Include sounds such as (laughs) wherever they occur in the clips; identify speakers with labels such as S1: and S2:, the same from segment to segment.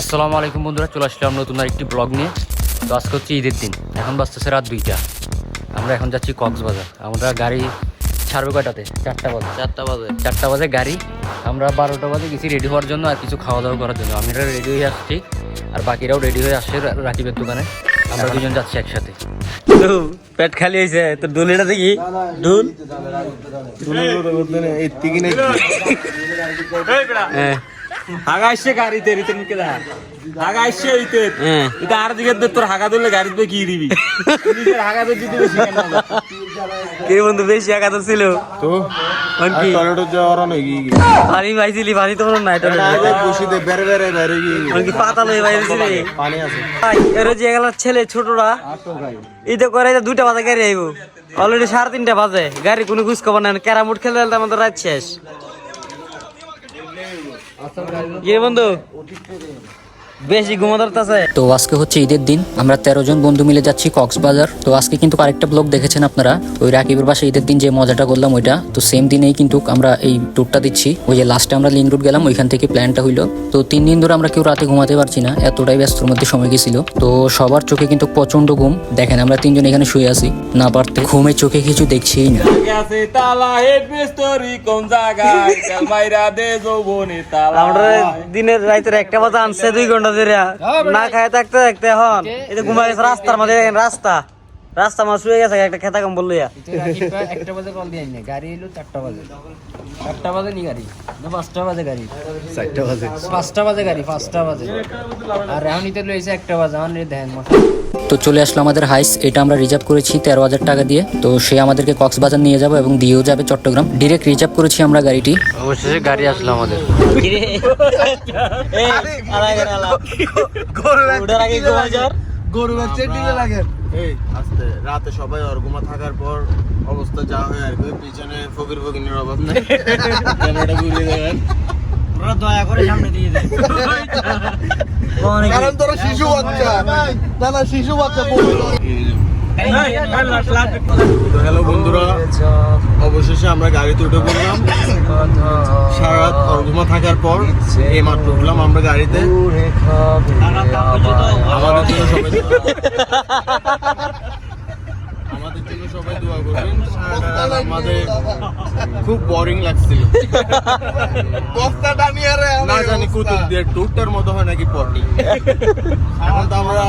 S1: আসসালামু আলাইকুম বন্ধুরা চলে আসলাম নতুন আরেকটি ব্লগ নিয়ে। তো আজকে হচ্ছে ঈদের দিন এখন বাজতেছে রাত দুইটা। আমরা এখন যাচ্ছি কক্সবাজার। আমরা গাড়ি ছাড়বো কয়টাতে? চারটা বাজে।
S2: চারটা বাজে।
S1: চারটা বাজে গাড়ি। আমরা বারোটা বাজে গেছি রেডি হওয়ার জন্য আর কিছু খাওয়া দাওয়া করার জন্য। আমরা রেডি হয়ে আসছি আর বাকিরাও রেডি হয়ে আসছে রাকিবের দোকানে। আমরা দুজন যাচ্ছি একসাথে।
S2: পেট খালি হয়েছে। তো ডুলিটা দেখি। ডুল হ্যাঁ।
S3: হাগা আসছে গাড়িতে রিতেন কে দেখা হাগা আসছে হইতে
S2: হ্যাঁ
S3: এটা আর দিকে তোর হাগা দিলে গাড়িতে কি দিবি? নিজের হাগা তো দিতে বেশি না?
S2: কে বন্ধু বেশি তো? ছিল
S4: তো
S2: কি?
S4: টয়লেট যাওয়ার
S2: পানি পাইছিলি পানি তো নাই তো
S4: আগে বসিতে বেরে বেরে বেরে
S2: কি পাতা লই
S4: পানি আছে।
S2: ভাই এর যে গেল ছেলে ছোটরা ঈদে করে যে দুইটা বাজে গাড়ি আইব। অলরেডি সাড়ে তিনটা বাজে। গাড়ি কোনো খুঁজ খবর নাই ক্যারাম বোর্ড খেলে খেলতে আমাদের রাত শেষ। ইয়ে বন্ধু? বেশি আছে
S1: তো আজকে হচ্ছে ঈদের দিন আমরা তেরো জন বন্ধু মিলে যাচ্ছি কক্সবাজার। তো আজকে কিন্তু আরেকটা ব্লগ দেখেছেন আপনারা? ওই রাকিবের বাসা ঈদের দিন যে মজাটা করলাম ওইটা। তো সেম দিনেই কিন্তু আমরা এই ট্যুরটা দিচ্ছি। ওই যে লাস্টে আমরা লিঙ্ক রুট গেলাম ওইখান থেকে প্ল্যানটা হইল। তো তিন দিন ধরে আমরা কেউ রাতে ঘুমাতে পারছি না এতটাই ব্যস্তর মধ্যে সময় গেছিল। তো সবার চোখে কিন্তু প্রচণ্ড ঘুম। দেখেন আমরা তিনজন এখানে শুয়ে আছি না পারতে ঘুমে চোখে কিছু দেখছিই না।
S2: দিনের রাইতের একটা বাজে আনছে দুই ঘণ্টা ধরে না খায় থাকতে থাকতে এখন। এটা ঘুমাই রাস্তার মধ্যে রাস্তা। রাস্তা মাছ শুয়ে গেছে একটা খেতা কম বলল
S1: একটা বাজে কল দিয়ে গাড়ি এলো চারটা বাজে। চারটা বাজে নি গাড়ি? না পাঁচটা বাজে গাড়ি।
S4: চারটা বাজে।
S1: পাঁচটা বাজে গাড়ি পাঁচটা বাজে। আর এখন নিতে লইছে একটা বাজে আমার ধ্যান তো চলে আসলো আমাদের হাইস এটা আমরা রিজার্ভ করেছি তেরো হাজার টাকা দিয়ে। তো সে আমাদেরকে কক্সবাজার নিয়ে যাবে এবং দিয়েও যাবে চট্টগ্রাম। ডিরেক্ট রিজার্ভ করেছি আমরা গাড়িটি। অবশেষে গাড়ি আসলো আমাদের।
S2: যাওয়ার
S4: গরু বাচ্চা টিকে লাগে এই আস্তে রাতে সবাই অর্গুমা থাকার পর অবস্থা যা হয় আর কি পিছনে ফকির ফকিরের অভাব নাই ক্যামেরাটা ঘুরিয়ে দেবেন
S2: ওরা দয়া করে সামনে দিয়ে দেয় (laughs)
S4: কারণ তোরা শিশু বাচ্চা। না না শিশু বাচ্চা হ্যালো বন্ধুরা, অবশেষে আমরা গাড়িতে উঠে পড়লাম। সারা রাত থাকার পর এই মাত্র উঠলাম আমরা গাড়িতে। আমাদের জন্য সবাই আমাদের খুব বোরিং লাগছিল। টুকটার মতো হয় নাকি পটি এখন তো আমরা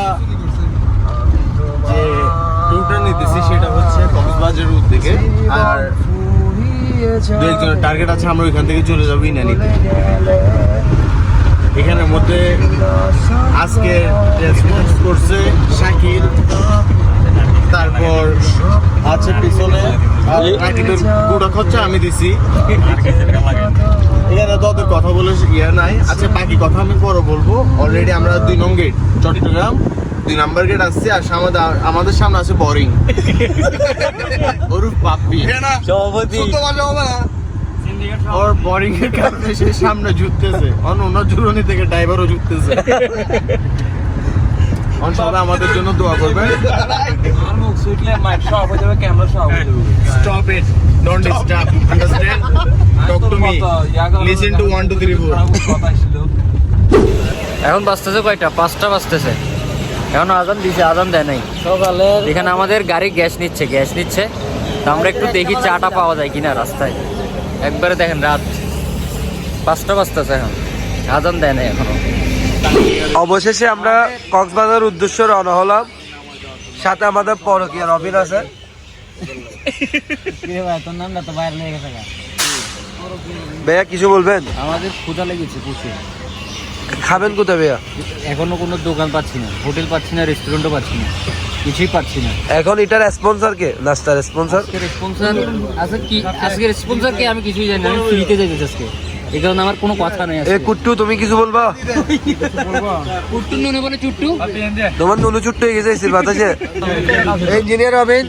S4: উদ্যোগে আর দু একজনের টার্গেট আছে, আমরা ওইখান থেকে চলে যাব ইনা নিতে এখানের মধ্যে আজকে রেসপন্স করছে শাকিল, তারপর আছে পিছনে রাকিবের খরচা আমি দিছি। এখানে তো কথা বলে ইয়ে নাই। আচ্ছা বাকি কথা আমি পরে বলব। অলরেডি আমরা দুই নং গেট চট্টগ্রাম দুই নাম্বার গেট আসছে আর সামনে আমাদের সামনে আছে বোরিং ওরূপ বাপ্পি।
S2: সভাপতি।
S4: ওর বোরিং এর কারণে সে সামনে জুততেছে অন ওনার জুরনি থেকে ড্রাইভারও জুততেছে অন সবাই আমাদের জন্য দোয়া করবে
S3: সুইটলে মাইক সব যাবে ক্যামেরা সব যাবে।
S4: Stop it don't disturb understand talk to me listen to 1 2 3 4
S1: এখন বাজতেছে কয়টা? পাঁচটা বাজতেছে। এখন আজান দিছে আজান দেয় নাই।
S2: সকালে
S1: এখানে আমাদের গাড়ি গ্যাস নিচ্ছে গ্যাস নিচ্ছে। তো আমরা একটু দেখি চাটা পাওয়া যায় কিনা রাস্তায়। একবারে দেখেন রাত পাঁচটা বাজতেছে এখন। আজান দেয় নাই এখনও।
S5: অবশেষে আমরা কক্সবাজার উদ্দেশ্যে রওনা হলাম। সাথে আমাদের পরকীয় রবিন আছে।
S2: তোর নামটা তো বাইরে লেগে গেছে
S5: ভাইয়া কিছু বলবেন?
S1: আমাদের ক্ষুধা লেগেছে প্রচুর।
S5: খাবেন কোথায় ভাইয়া?
S1: এখনও কোনো দোকান পাচ্ছি না হোটেল পাচ্ছি না রেস্টুরেন্টও পাচ্ছি না কিছুই পাচ্ছি না।
S5: এখন এটার স্পন্সর কে? নাস্তার স্পন্সর
S1: আজকে রেসপন্সার আজকে কি আজকে রেসপন্সার কে আমি কিছুই জানি না আমি ফ্রিতে যাইতেছি আজকে। এই কারণে আমার কোনো কথা নেই
S5: এ কুট্টু তুমি কিছু বলবা?
S1: কুট্টু নুনে বলে চুট্টু।
S5: তোমার নুনু চুট্টু হয়ে গেছে সিল বাতাসে। ইঞ্জিনিয়ার রবিন।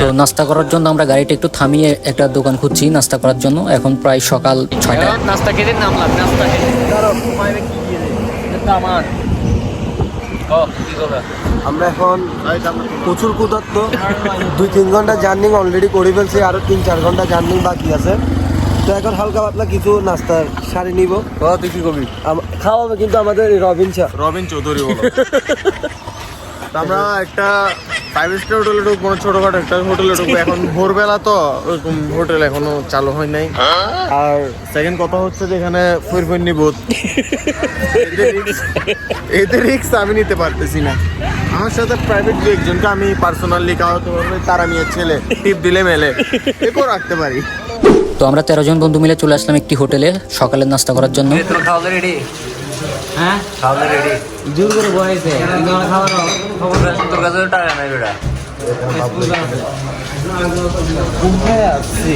S1: তো নাস্তা করার জন্য আমরা গাড়িটা একটু থামিয়ে একটা দোকান খুঁজছি নাস্তা করার জন্য। এখন প্রায় সকাল ছয়টা। নাস্তা খেতে নামলাম নাস্তা খেতে। আমার।
S5: আমরা এখন প্রচুর ক্ষুধার্ত। দুই তিন ঘণ্টা জার্নি অলরেডি করে ফেলছি আরও তিন চার ঘণ্টা জার্নি বাকি আছে। তো এখন হালকা পাতলা কিছু নাস্তার সারি নিব।
S4: তুই কি কবি
S5: আম- খাওয়াবে কিন্তু আমাদের রবিন চা
S4: রবিন চৌধুরী (laughs) তো আমরা একটা ফাইভ স্টার হোটেলে ঢুকবো ছোটখাটো একটা হোটেলে ঢুকবো। এখন ভোরবেলা তো ওরকম হোটেল এখনও চালু হয় নাই। আর সেকেন্ড কথা হচ্ছে যে এখানে ফুরফুন্নি বোধ এদের রিক্স আমি নিতে পারতেছি না। আমার সাথে প্রাইভেট দু একজনকে আমি পার্সোনালি খাওয়াতে পারব তারা নিয়ে ছেলে টিপ দিলে মেলে। একেও রাখতে পারি।
S1: তো আমরা তেরো জন বন্ধু মিলে চলে আসলাম একটি হোটেলে সকালের নাস্তা করার জন্য।
S2: হ্যাঁ? খাওয়া রেডি জোর করে বয়েছে। খাওয়ানো খবর তোর কাছে টাকা নাই বেটা।
S4: কোথায় আসছি।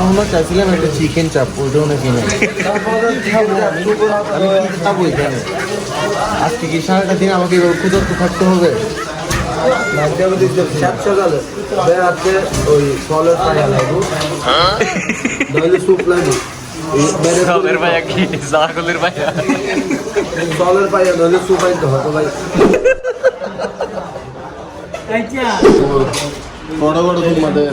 S4: আমরা চাইছিলাম একটা চিকেন চাপ ওইটাও নাকি আমি কি খাব এখানে আজকে কি সারাটা দিন আমাকে এভাবে ক্ষুধার্ত থাকতে হবে?
S5: ওই ফলের পায়া লাগবো। স্যুপ লাগবো। ফলের পায়া কি? ফলের পায়া নইলে স্যুপ আনতে হতো ভাই।
S4: বড় বড় তোমাদের।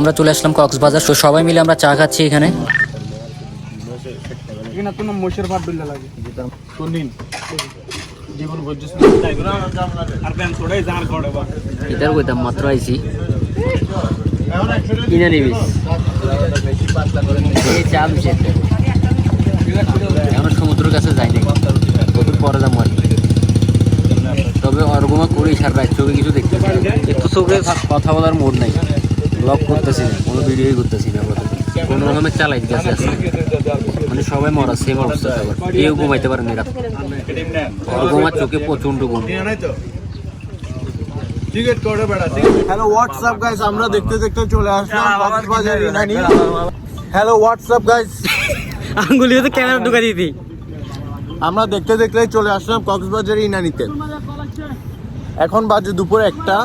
S4: আমরা
S1: চলে আসলাম কক্সবাজার। তো সবাই মিলে আমরা চা খাচ্ছি এখানে। কইতাম মাত্র আইছি। কিনে নিবিস। এই চা এখনও সমুদ্রের কাছে যাইনি কত পরে যাব আর কি। সারা রাত চোখে কিছু দেখতে চোখে কথা বলার মোড নাই। ব্লগ করতেছি না কোনো ভিডিওই করতেছি না আপাতত। কোনো রকমের চালাই আজকে। মানে সবাই মরা সেম অবস্থা সবার কেউ ঘুমাইতে পারে না রাত ঘুমার চোখে প্রচণ্ড ঘুম।
S4: হ্যালো হোয়াটসঅ্যাপ গাইস আমরা দেখতে দেখতে চলে আসলাম Cox's Bazar Inani. Hello what's up guys
S2: আঙ্গুলি তো ক্যামেরা ঢুকা দিতি
S4: আমরা দেখতে দেখতে চলে আসলাম কক্সবাজার ইনানিতে। এখন বাজে দুপুর একটা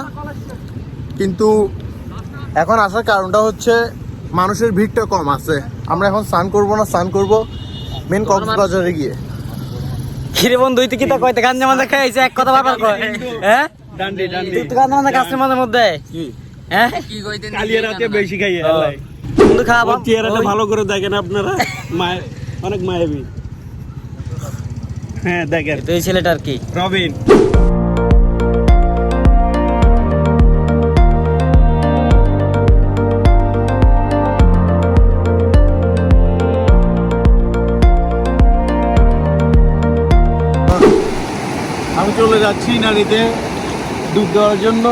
S4: কিন্তু এখন আসার কারণটা হচ্ছে মানুষের ভিড়টা কম আছে। আমরা এখন স্নান করব না স্নান করব মেন কক্সবাজারে গিয়ে।
S2: কিরে বন্ধু তুই কি তা কইতে গাঞ্জা মাঝে খাইছে এক কথা বারবার কয়। হ্যাঁ? ডান্ডি ডান্ডি। তুই তো গাঞ্জা মাঝে কাছে মাঝে মধ্যে? হ্যাঁ?
S6: কালিয়া রাতে বেশি খাইয়ে আল্লাহ
S2: বন্ধু খাওয়া
S6: চেহারাটা ভালো করে দেখেন আপনারা। মায় অনেক মায়াবী। হ্যাঁ দেখেন।
S2: তুই ছেলেটার কি?
S6: রবিন।
S4: যাচ্ছি ইনানিতে ডুব দেওয়ার জন্য।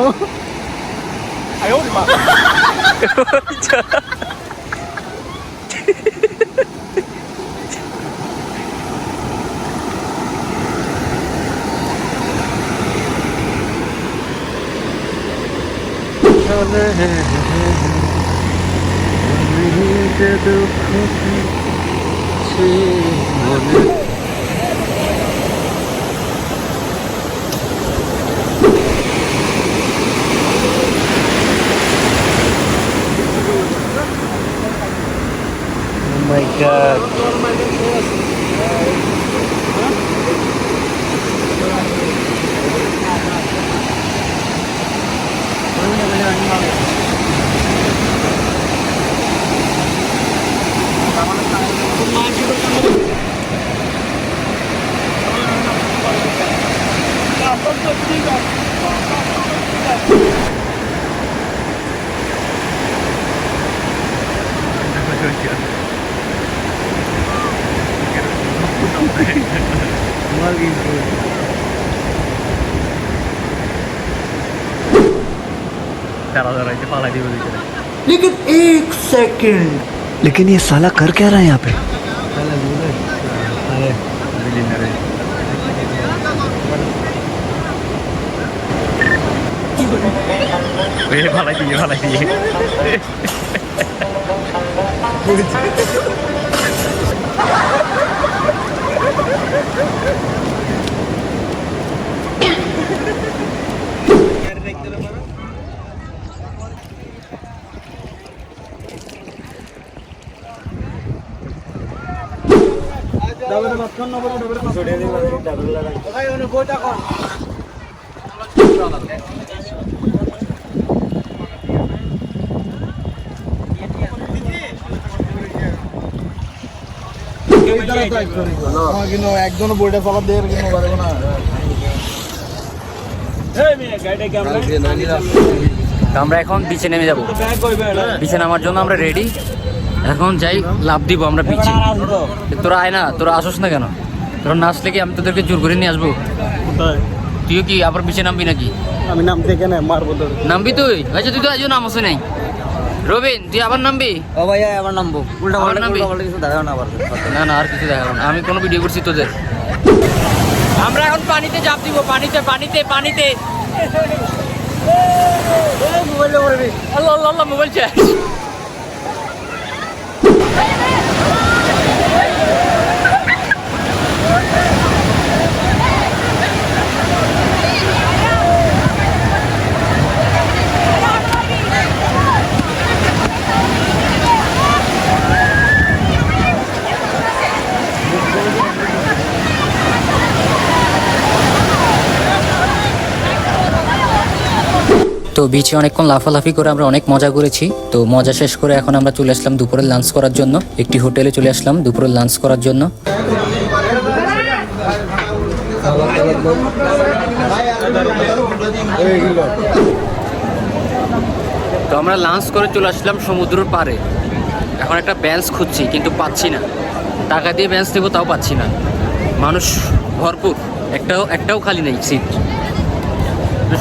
S5: Yeah. Uh, सेकंड लेकिन ये साला कर क्या रहा है यहाँ पे
S4: কিন্তু একজনও বইটা চালাতে দিয়ে কিন্তু পারব না
S1: আমরা এখন বিচে নেমে যাব। বিছে নামার জন্য আমরা রেডি এখন যাই লাভ দিব আমরা বিচে তোরা আয় না তোরা আসোস না কেন? তোরা না আসলে কি আমি তোদেরকে জোর করে নিয়ে আসব? তুইও কি আবার বিচে নামবি নাকি?
S6: আমি নাম থেকে না মারবো তোর
S1: নামবি তুই? আচ্ছা তুই তো আজও নাম আসে নাই। রবিন তুই আবার নামবি?
S2: ও ভাইয়া আবার নামবো। উল্টা
S1: আবার নামবি?
S2: কিছু দেখাও না আবার।
S1: না না আর কিছু দেখাবো না। আমি কোনো ভিডিও করছি তোদের। আমরা এখন পানিতে জাপ দিব পানিতে পানিতে পানিতে। আল্লাহ আল্লাহ আল্লাহ মোবাইল চাই তো বিচে অনেকক্ষণ লাফালাফি করে আমরা অনেক মজা করেছি। তো মজা শেষ করে এখন আমরা চলে আসলাম দুপুরের লাঞ্চ করার জন্য। একটি হোটেলে চলে আসলাম দুপুরের লাঞ্চ করার জন্য। তো আমরা লাঞ্চ করে চলে আসলাম সমুদ্রের পাড়ে। এখন একটা বেঞ্চ খুঁজছি, কিন্তু পাচ্ছি না। টাকা দিয়ে বেঞ্চ দেবো তাও পাচ্ছি না। মানুষ ভরপুর। একটাও একটাও খালি নেই সিট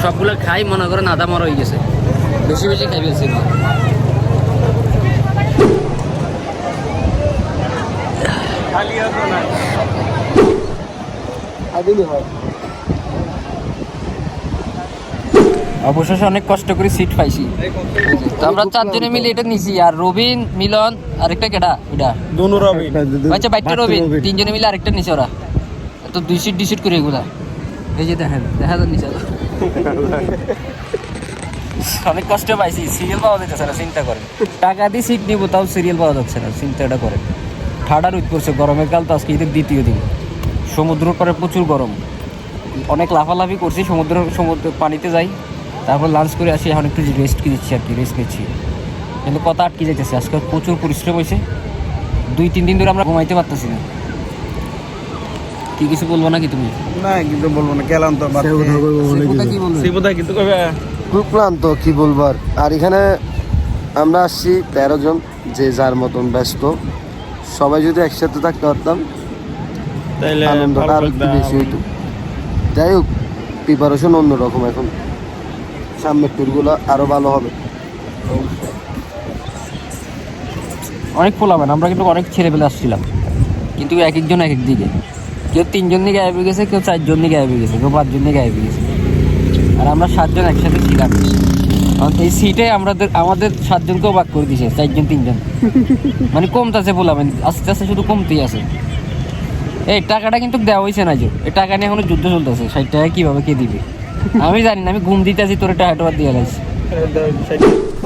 S1: সবগুলো খাই মনে করেন আধা মর হয়ে গেছে। বেশি বেশি খাই ফেলছি অবশেষে অনেক কষ্ট করে সিট পাইছি। তো আমরা চারজনে মিলে এটা নিছি আর রবিন মিলন আরেকটা কেডা? এটা
S6: দোনো রবি
S1: আচ্ছা বাইকটা রবিন। তিনজনে মিলে আরেকটা নিছে ওরা। তো দুই সিট দুই সিট করে এগুলা। এই যে দেখেন দেখা যান নিচে অনেক কষ্ট পাইছি সিরিয়াল পাওয়া যাচ্ছে না, চিন্তা করেন। টাকা দিয়ে সিট নিবো, তাও সিরিয়াল পাওয়া যাচ্ছে না চিন্তাটা করেন। ঠাডা রোদ করছে গরমের কাল তো আজকে ঈদের দ্বিতীয় দিন। সমুদ্রের পরে প্রচুর গরম। অনেক লাফালাফি করছি, সমুদ্র সমুদ্র পানিতে যাই। তারপর লাঞ্চ করে আসি, এখন একটু রেস্ট নিচ্ছি আর কি রেস্ট নিচ্ছি। কিন্তু কথা আটকে যাইতেছে, আজকে প্রচুর পরিশ্রম হয়েছে দুই, তিন দিন ধরে আমরা ঘুমাইতে পারতেছি না। কি কিছু বলব নাকি তুমি?
S6: না কিন্তু বলব না গেলাম তো
S1: বলবে
S6: কিন্তু কবে
S5: খুব ক্লান্ত কি বলবার আর? এখানে আমরা আসছি তেরো জন যে যার মতন ব্যস্ত। সবাই যদি একসাথে থাকতে পারতাম আনন্দটা আরও একটু বেশি হইতো। যাই হোক প্রিপারেশন অন্যরকম এখন। সামনের ট্যুরগুলো আরও ভালো হবে।
S1: অনেক পোলাবেন আমরা কিন্তু অনেক ছেলে পেলে আসছিলাম। কিন্তু এক একজন এক এক দিকে। কেউ তিনজন দিকে গায়েব হয়ে গেছে কেউ চারজন দিকে গায়েব হয়ে গেছে কেউ পাঁচজন দিকে গায়েব হয়ে গেছে। আর আমরা সাতজন একসাথে ছিলাম। কারণ এই সিটে আমাদের আমাদের সাতজনকেও ভাগ করে দিয়েছে চারজন তিনজন। (laughs) মানে কমতেছে পোলাবেন আস্তে আস্তে শুধু কমতেই আছে। এই টাকাটা কিন্তু দেওয়া হয়েছে না যে এই টাকা নিয়ে এখনও যুদ্ধ চলতেছে ষাট টাকা কীভাবে কে দিবে? আমি জানি না আমি ঘুম দিতে আছি তোর টাকাটা দিয়ে লাগছে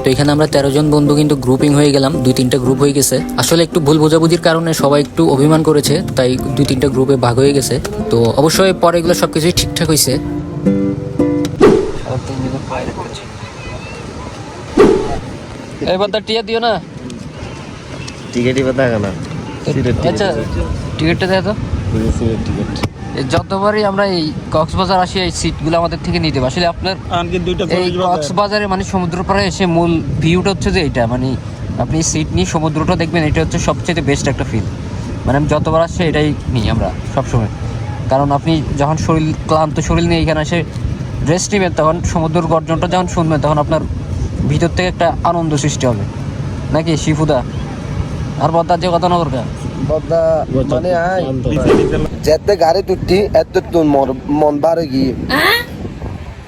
S1: তো এখানে আমরা তেরো জন বন্ধু কিন্তু গ্রুপিং হয়ে গেলাম দুই তিনটা গ্রুপ হয়ে গেছে। আসলে একটু ভুল বোঝাবুঝির কারণে সবাই একটু অভিমান করেছে তাই দুই তিনটা গ্রুপে ভাগ হয়ে গেছে। তো অবশ্যই পরে এগুলো সব কিছুই ঠিকঠাক হয়েছে এবার তার টিয়া দিও না।
S5: টিকিটই দেখা না।
S1: আচ্ছা টিকিটটা দেয় তো এই যতবারই আমরা এই কক্সবাজার আসি এই সিটগুলো আমাদের থেকে নিতে আসলে আপনার এই কক্সবাজারে মানে সমুদ্র পাড়ে এসে মূল ভিউটা হচ্ছে যে এটা। মানে আপনি সিট নিয়ে সমুদ্রটা দেখবেন এটা হচ্ছে সবচেয়ে বেস্ট একটা ফিল মানে আমি যতবার আসছি এটাই নিই আমরা সবসময়। কারণ আপনি যখন শরীর ক্লান্ত শরীর নিয়ে এখানে এসে রেস্ট নেবেন তখন সমুদ্রের গর্জনটা যখন শুনবেন তখন আপনার ভিতর থেকে একটা আনন্দ সৃষ্টি হবে। নাকি শিফুদা আর বদার যে কথা নগর কা
S5: বদা মানে যেতে গাড়ি তুটি এত তো মর- মন বারে গিয়ে।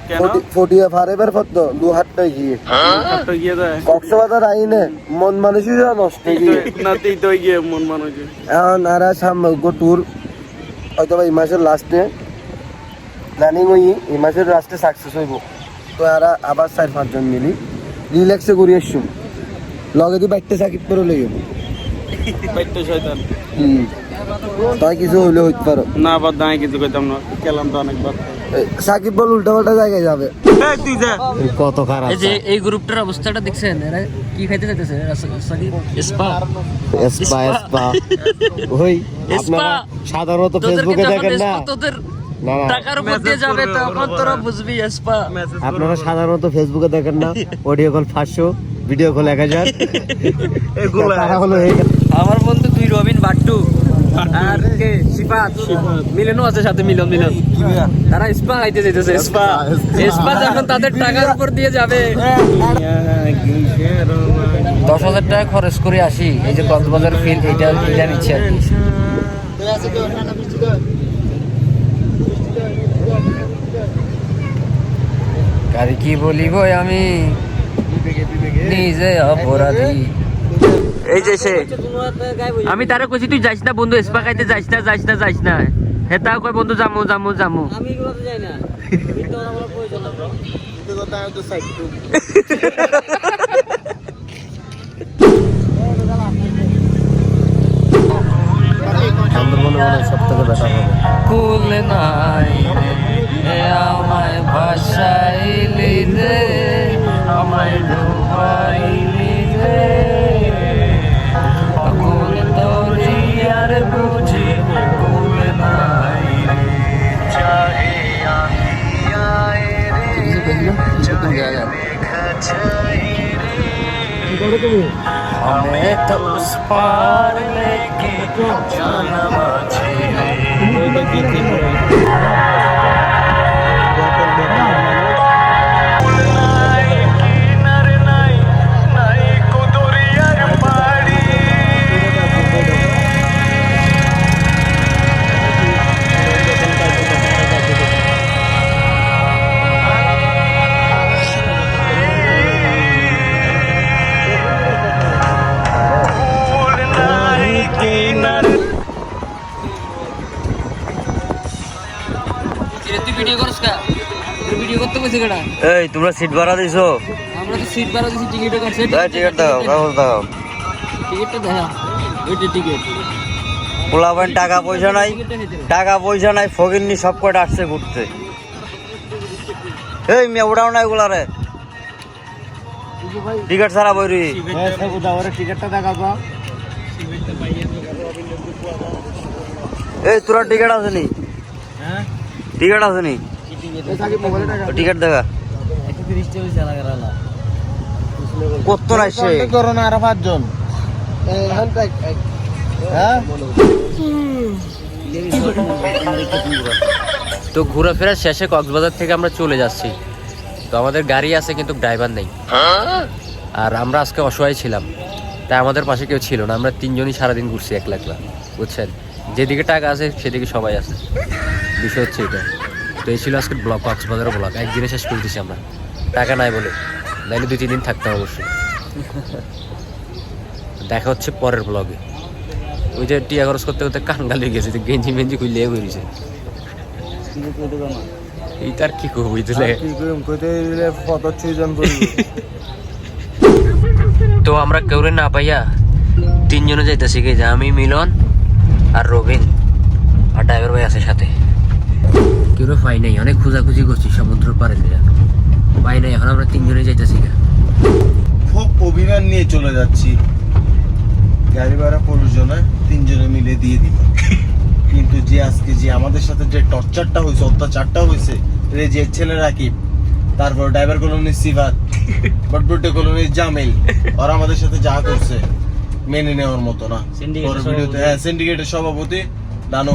S6: কেন?
S5: ফটিয়া ফারে বার কত দু হাতটা গিয়ে।
S6: তো গিয়ে দেয়।
S5: কক্সবাজার আইনে মন মানুষই নষ্ট গিয়ে।
S6: না তুই তো গিয়ে মন মানুষ
S5: এখন আর সামনে ট্যুর হয়তো বা এই মাসের লাস্টে প্ল্যানিং হই এই মাসের লাস্টে সাকসেস হইব। তো আর আবার চার পাঁচজন মিলি। রিল্যাক্সে ঘুরে আসছুম লগে দিয়ে বাইকটা সাকিব করে লই
S6: বাইতে শয়তান।
S5: তাই কিছু হইলে হইতে পারো।
S6: না বাদ দাঁড়াই কিছু কইতাম না। গেলাম তো অনেকবার।
S5: সাকিব বল উল্টা পাল্টা জায়গায় যাবে।
S6: তুই যা।
S5: কত খারাপ
S1: এই যে এই গ্রুপটার অবস্থাটা দেখছেন? এরা কি খাইতে চাইতেছে? স্পা।
S5: এসপা এসপা (laughs) ওই আপনারা সাধারণত ফেসবুকে দেখেন না? না না।
S1: টাকার উপর দিয়ে যাবে তখন তোরা বুঝবি স্পা।
S5: আপনারা সাধারণত ফেসবুকে দেখেন না? অডিও কল পাঁচশো ভিডিও কল এক হাজার। (laughs)
S6: এগুলো
S5: হলো
S1: আমার বন্ধু দুই রবিন বাট্টু। আর কে? সিফাত মিলনও আছে সাথে মিলন মিলন। তারা স্পা খাইতে যেতেছে স্পা স্পা। যখন তাদের টাকার উপর দিয়ে যাবে। দশ হাজার টাকা খরচ করে আসি। এই যে কক্সবাজার ফিল এইটা এটা নিচ্ছে আর কি। কার কি বলিব আমি? নিজে অপরাধী। এই যে সে। আমি তারে কইছি তুই যাইস না বন্ধু স্পা খাইতে যাইস না যাইস না যাইস না। হেতা কয় বন্ধু জামু জামু জামু
S5: মনে বেটার
S1: কুল নাই আমায় রে আমায় ডুবাইলি রে কুল তোরি আর বুঝি কুল নাই রে চাহে আমি আয় রে हमें तो उस पार लेके जाना मुझे
S7: কইছে কেডা?
S8: এই তোমরা সিট ভাড়া দিছো?
S7: আমরা তো সিট ভাড়া দিছি টিকিটও কাটছে
S8: টিকিট দাও কাগজ দাও।
S7: টিকিটটা দেখা ওইটা টিকিট
S8: পোলাবেন টাকা পয়সা নাই টাকা পয়সা নাই ফকিরনি সব কয়টা আসছে ঘুরতে। এই মেয়ে উড়াও না এগুলা রে। টিকিট ছাড়া বইরি
S4: টিকিটটা দেখা
S8: এই তোরা টিকিট আছে নি টিকিট আছে নি টিকিট দেখা। কত আসছে
S4: করো না আরও পাঁচজন। হ্যাঁ?
S1: তো ঘোরাফেরা শেষে কক্সবাজার থেকে আমরা চলে যাচ্ছি। তো আমাদের গাড়ি আছে কিন্তু ড্রাইভার নেই। আর আমরা আজকে অসহায় ছিলাম। তাই আমাদের পাশে কেউ ছিল না। আমরা তিনজনই সারাদিন ঘুরছি একলা একলা বুঝছেন? যেদিকে টাকা আছে সেদিকে সবাই আছে। বিষয় হচ্ছে এটা। তো এই ছিল আজকের ব্লগ কক্সবাজারের ব্লগ। একদিনে শেষ করে দিছি আমরা। টাকা নাই বলে। নাইলে দুই তিন দিন থাকতাম অবশ্যই। দেখা হচ্ছে পরের ব্লগে। ওই যে টিয়া খরচ করতে করতে কান গালি গেছে যে গেঞ্জি মেঞ্জি খুললে বেরিয়েছে এই তার কি করব বুঝলে তো আমরা কেউরে না পাইয়া তিনজনে যাইতেছি কি যে আমি মিলন আর রবিন। আর ড্রাইভার ভাই আছে সাথে। কেউ পাই নাই অনেক খোঁজাখুঁজি করছি সমুদ্র পারে দিয়ে পাই নাই এখন আমরা তিনজনে যাইতেছি গা।
S4: খুব অভিমান নিয়ে চলে যাচ্ছি। গাড়ি ভাড়া প্রয়োজনে তিনজনে মিলে দিয়ে দিব কিন্তু যে আজকে যে আমাদের সাথে যে টর্চারটা হয়েছে অত্যাচারটা হয়েছে রে যে ছেলে রাকিব তারপর ড্রাইভার কলোনির সিফাত বটবটে কলোনির জামিল আর আমাদের সাথে যা করছে মেনে নেওয়ার মতো না। পরের ভিডিওতে হ্যাঁ সিন্ডিকেটের সভাপতি দানো